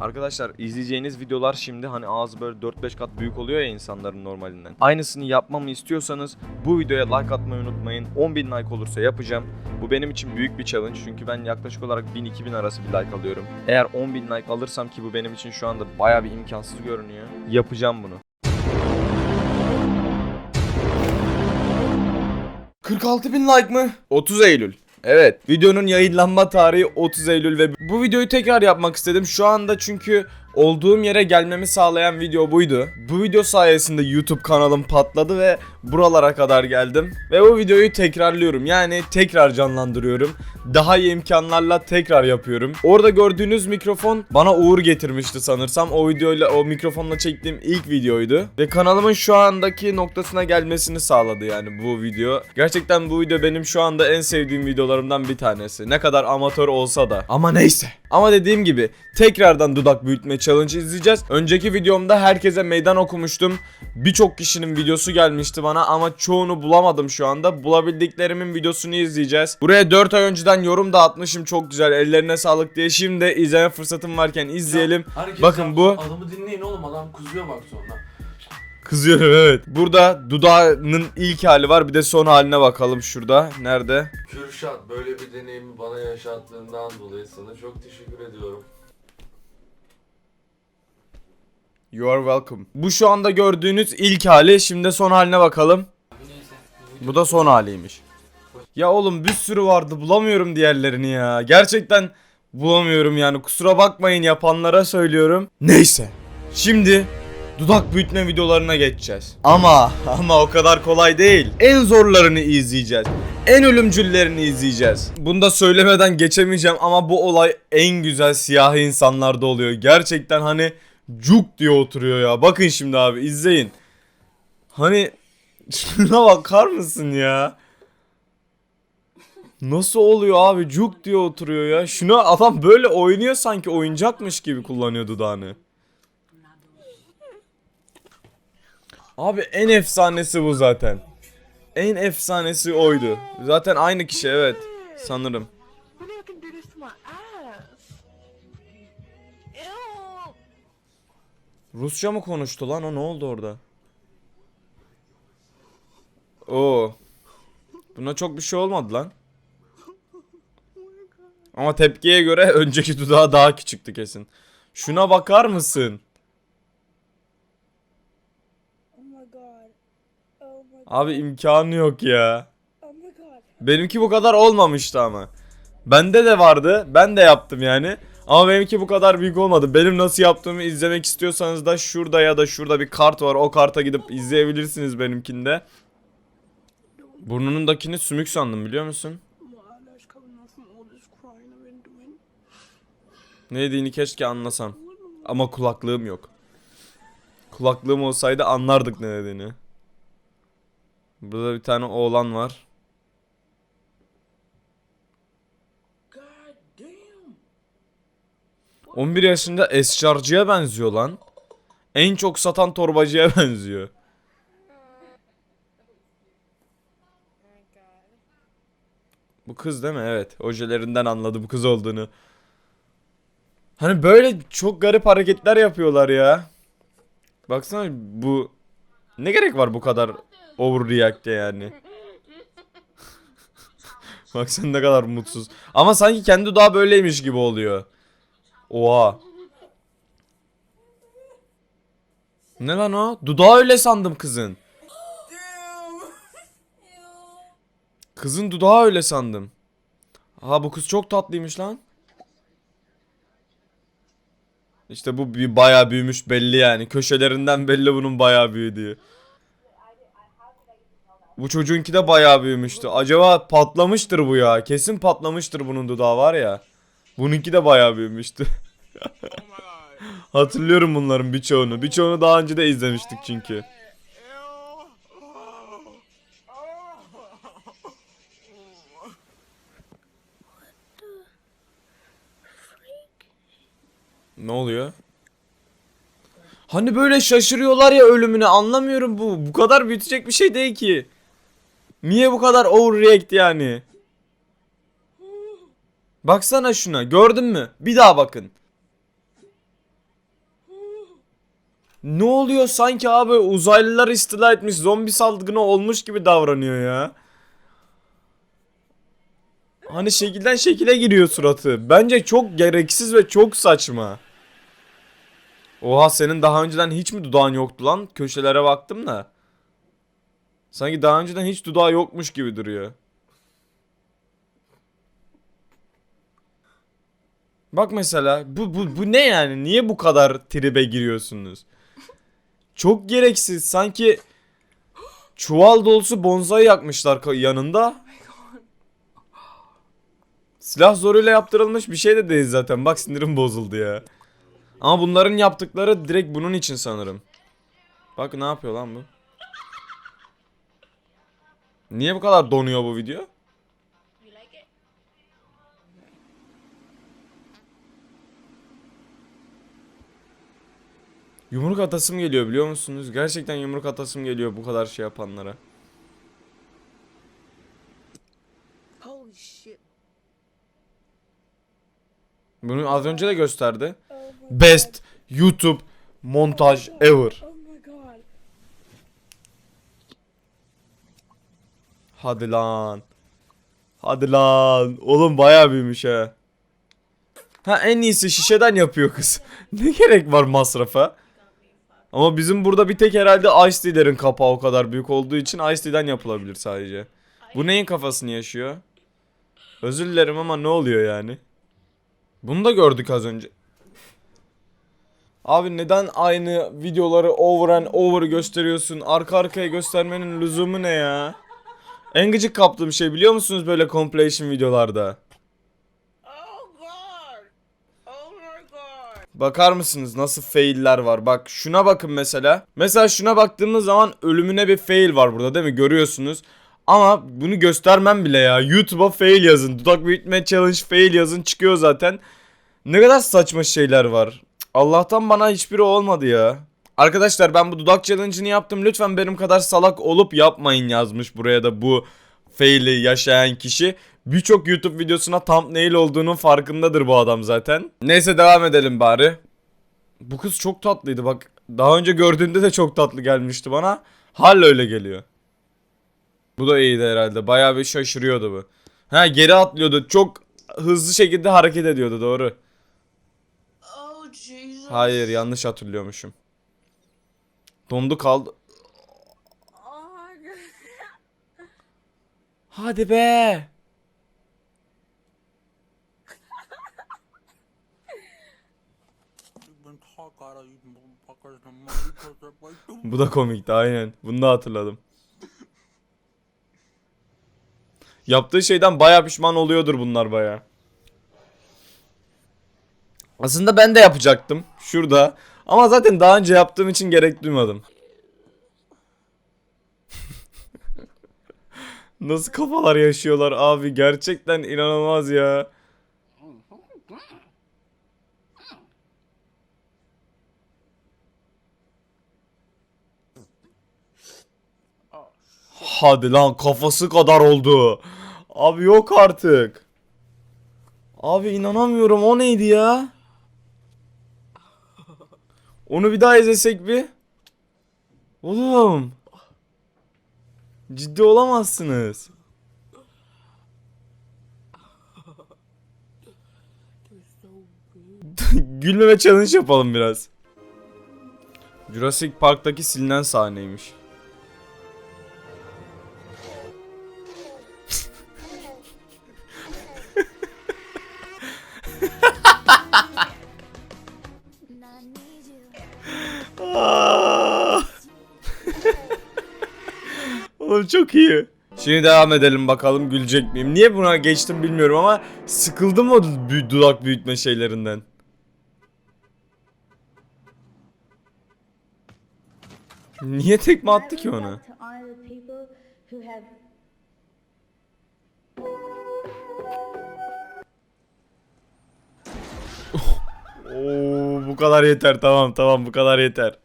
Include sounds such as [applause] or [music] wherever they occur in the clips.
Arkadaşlar izleyeceğiniz videolar şimdi hani ağzı böyle 4-5 kat büyük oluyor ya insanların normalinden. Aynısını yapmamı istiyorsanız bu videoya like atmayı unutmayın. 10.000 like olursa yapacağım. Bu benim için büyük bir challenge çünkü ben yaklaşık olarak 1000-2000 arası bir like alıyorum. Eğer 10.000 like alırsam ki bu benim için şu anda baya bir imkansız görünüyor. Yapacağım bunu. 46 bin like mı? 30 Eylül. Evet. Videonun yayınlanma tarihi 30 Eylül ve bu videoyu tekrar yapmak istedim. Şu anda çünkü olduğum yere gelmemi sağlayan video buydu. Bu video sayesinde YouTube kanalım patladı ve buralara kadar geldim. Ve bu videoyu tekrarlıyorum. Yani tekrar canlandırıyorum. Daha iyi imkanlarla tekrar yapıyorum. Orada gördüğünüz mikrofon bana Uğur getirmişti sanırsam. O videoyla o mikrofonla çektiğim ilk videoydu. Ve kanalımın şu andaki noktasına gelmesini sağladı yani bu video. Gerçekten bu video benim şu anda en sevdiğim videolarımdan bir tanesi. Ne kadar amatör olsa da. Ama neyse. Ama dediğim gibi tekrardan dudak büyütme challenge izleyeceğiz. Önceki videomda herkese meydan okumuştum. Birçok kişinin videosu gelmişti bana ama çoğunu bulamadım şu anda. Bulabildiklerimin videosunu izleyeceğiz. Buraya 4 ay önceden yorum da atmışım çok güzel. Ellerine sağlık diye. Şimdi izleme fırsatım varken izleyelim. Herkes Bakın bu- Adamı dinleyin oğlum adam kızıyor bak sonra. Kızıyorum evet. Burada dudağının ilk hali var. Bir de son haline bakalım şurada. Nerede? Kürşat böyle bir deneyimi bana yaşattığından dolayı sana çok teşekkür ediyorum. You are welcome. Bu şu anda gördüğünüz ilk hali. Şimdi son haline bakalım. Bu da son haliymiş. Ya oğlum bir sürü vardı bulamıyorum diğerlerini ya. Gerçekten bulamıyorum yani kusura bakmayın yapanlara söylüyorum. Neyse. Şimdi dudak büyütme videolarına geçeceğiz. Ama ama o kadar kolay değil. En zorlarını izleyeceğiz. En ölümcüllerini izleyeceğiz. Bunu da söylemeden geçemeyeceğim ama bu olay en güzel siyahi insanlarda oluyor. Gerçekten hani cuk diye oturuyor ya. Bakın şimdi abi izleyin. Hani [laughs] şuna bakar mısın ya? Nasıl oluyor abi? Cuk diye oturuyor ya. Şuna adam böyle oynuyor sanki oyuncakmış gibi kullanıyor dudağını. Abi en efsanesi bu zaten. En efsanesi oydu. Zaten aynı kişi evet. Sanırım. Rusça mı konuştu lan o ne oldu orada? Oo. Buna çok bir şey olmadı lan. Ama tepkiye göre [laughs] önceki dudağı daha küçüktü kesin. Şuna bakar mısın? Oh my god. Oh my god. Abi imkanı yok ya. Benimki bu kadar olmamıştı ama. Bende de vardı. Ben de yaptım yani. Ama benimki bu kadar büyük olmadı. Benim nasıl yaptığımı izlemek istiyorsanız da şurada ya da şurada bir kart var. O karta gidip izleyebilirsiniz benimkinde. Burnunundakini sümük sandım biliyor musun? Ne dediğini keşke anlasam. Ama kulaklığım yok. Kulaklığım olsaydı anlardık ne dediğini. Burada bir tane oğlan var. God damn. 11 yaşında esçarcıya benziyor lan. En çok satan torbacıya [laughs] benziyor. Bu kız değil mi? Evet. Ojelerinden anladı bu kız olduğunu. Hani böyle çok garip hareketler yapıyorlar ya. Baksana bu ne gerek var bu kadar overreact'e yani. Baksana ne kadar mutsuz. Ama sanki kendi dudağı böyleymiş gibi oluyor. Oha. Ne lan o? Dudağı öyle sandım kızın. Kızın dudağı öyle sandım. Ha bu kız çok tatlıymış lan. İşte bu bir bayağı büyümüş belli yani. Köşelerinden belli bunun bayağı büyüdüğü. Bu çocuğunki de bayağı büyümüştü. Acaba patlamıştır bu ya. Kesin patlamıştır bunun dudağı var ya. Bununki de bayağı büyümüştü. [laughs] Hatırlıyorum bunların birçoğunu. Birçoğunu daha önce de izlemiştik çünkü. Ne oluyor? Hani böyle şaşırıyorlar ya ölümüne anlamıyorum bu. Bu kadar büyütecek bir şey değil ki. Niye bu kadar overreact yani? Baksana şuna gördün mü? Bir daha bakın. Ne oluyor sanki abi uzaylılar istila etmiş zombi salgını olmuş gibi davranıyor ya. Hani şekilden şekile giriyor suratı. Bence çok gereksiz ve çok saçma. Oha senin daha önceden hiç mi dudağın yoktu lan? Köşelere baktım da. Sanki daha önceden hiç dudağı yokmuş gibi duruyor. Bak mesela bu, bu, bu ne yani? Niye bu kadar tribe giriyorsunuz? Çok gereksiz. Sanki çuval dolusu bonsai yakmışlar yanında. Silah zoruyla yaptırılmış bir şey de değil zaten. Bak sinirim bozuldu ya. Ama bunların yaptıkları direkt bunun için sanırım. Bak ne yapıyor lan bu? Niye bu kadar donuyor bu video? Yumruk atasım geliyor biliyor musunuz? Gerçekten yumruk atasım geliyor bu kadar şey yapanlara. Bunu az önce de gösterdi. Best YouTube montaj ever. Oh my god. Hadi lan. Hadi lan. Oğlum bayağı büyümüş ha. Ha en iyisi şişeden yapıyor kız. [laughs] ne gerek var masrafa? Ama bizim burada bir tek herhalde Ice Tea'lerin kapağı o kadar büyük olduğu için Ice Tea'den yapılabilir sadece. Bu neyin kafasını yaşıyor? Özür dilerim ama ne oluyor yani? Bunu da gördük az önce. Abi neden aynı videoları over and over gösteriyorsun? Arka arkaya göstermenin lüzumu ne ya? En gıcık kaptığım şey biliyor musunuz böyle compilation videolarda? Oh god. Oh my god. Bakar mısınız nasıl failler var? Bak şuna bakın mesela. Mesela şuna baktığımız zaman ölümüne bir fail var burada değil mi? Görüyorsunuz. Ama bunu göstermem bile ya. YouTube'a fail yazın. Dudak büyütme challenge fail yazın çıkıyor zaten. Ne kadar saçma şeyler var. Allah'tan bana hiçbiri olmadı ya. Arkadaşlar ben bu dudak challenge'ını yaptım. Lütfen benim kadar salak olup yapmayın yazmış buraya da bu faili yaşayan kişi. Birçok YouTube videosuna thumbnail olduğunun farkındadır bu adam zaten. Neyse devam edelim bari. Bu kız çok tatlıydı bak. Daha önce gördüğümde de çok tatlı gelmişti bana. Hala öyle geliyor. Bu da iyiydi herhalde. Bayağı bir şaşırıyordu bu. Ha geri atlıyordu. Çok hızlı şekilde hareket ediyordu doğru. Oh Jesus. Hayır yanlış hatırlıyormuşum. Dondu kaldı. Hadi be. Bu da komikti aynen. Bunu da hatırladım. Yaptığı şeyden baya pişman oluyordur bunlar baya. Aslında ben de yapacaktım. Şurada. Ama zaten daha önce yaptığım için gerek duymadım. [laughs] Nasıl kafalar yaşıyorlar abi gerçekten inanılmaz ya. Hadi lan kafası kadar oldu. Abi yok artık. Abi inanamıyorum o neydi ya? Onu bir daha izlesek bir. Oğlum. Ciddi olamazsınız. [laughs] Gülmeme challenge yapalım biraz. Jurassic Park'taki silinen sahneymiş. Oğlum çok iyi. Şimdi devam edelim bakalım gülecek miyim? Niye buna geçtim bilmiyorum ama sıkıldım o dudak büyütme şeylerinden. Niye tekme attı ki ona? [laughs] Oo bu kadar yeter tamam tamam bu kadar yeter.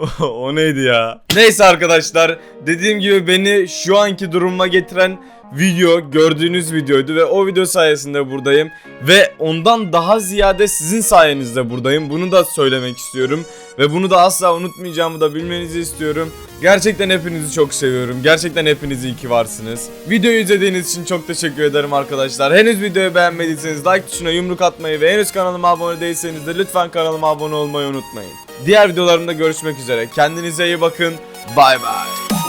[laughs] o neydi ya? Neyse arkadaşlar dediğim gibi beni şu anki duruma getiren video gördüğünüz videoydu ve o video sayesinde buradayım ve ondan daha ziyade sizin sayenizde buradayım. Bunu da söylemek istiyorum ve bunu da asla unutmayacağımı da bilmenizi istiyorum. Gerçekten hepinizi çok seviyorum. Gerçekten hepiniz iyi ki varsınız. Videoyu izlediğiniz için çok teşekkür ederim arkadaşlar. Henüz videoyu beğenmediyseniz like tuşuna yumruk atmayı ve henüz kanalıma abone değilseniz de lütfen kanalıma abone olmayı unutmayın. Diğer videolarımda görüşmek üzere. Kendinize iyi bakın. Bay bay.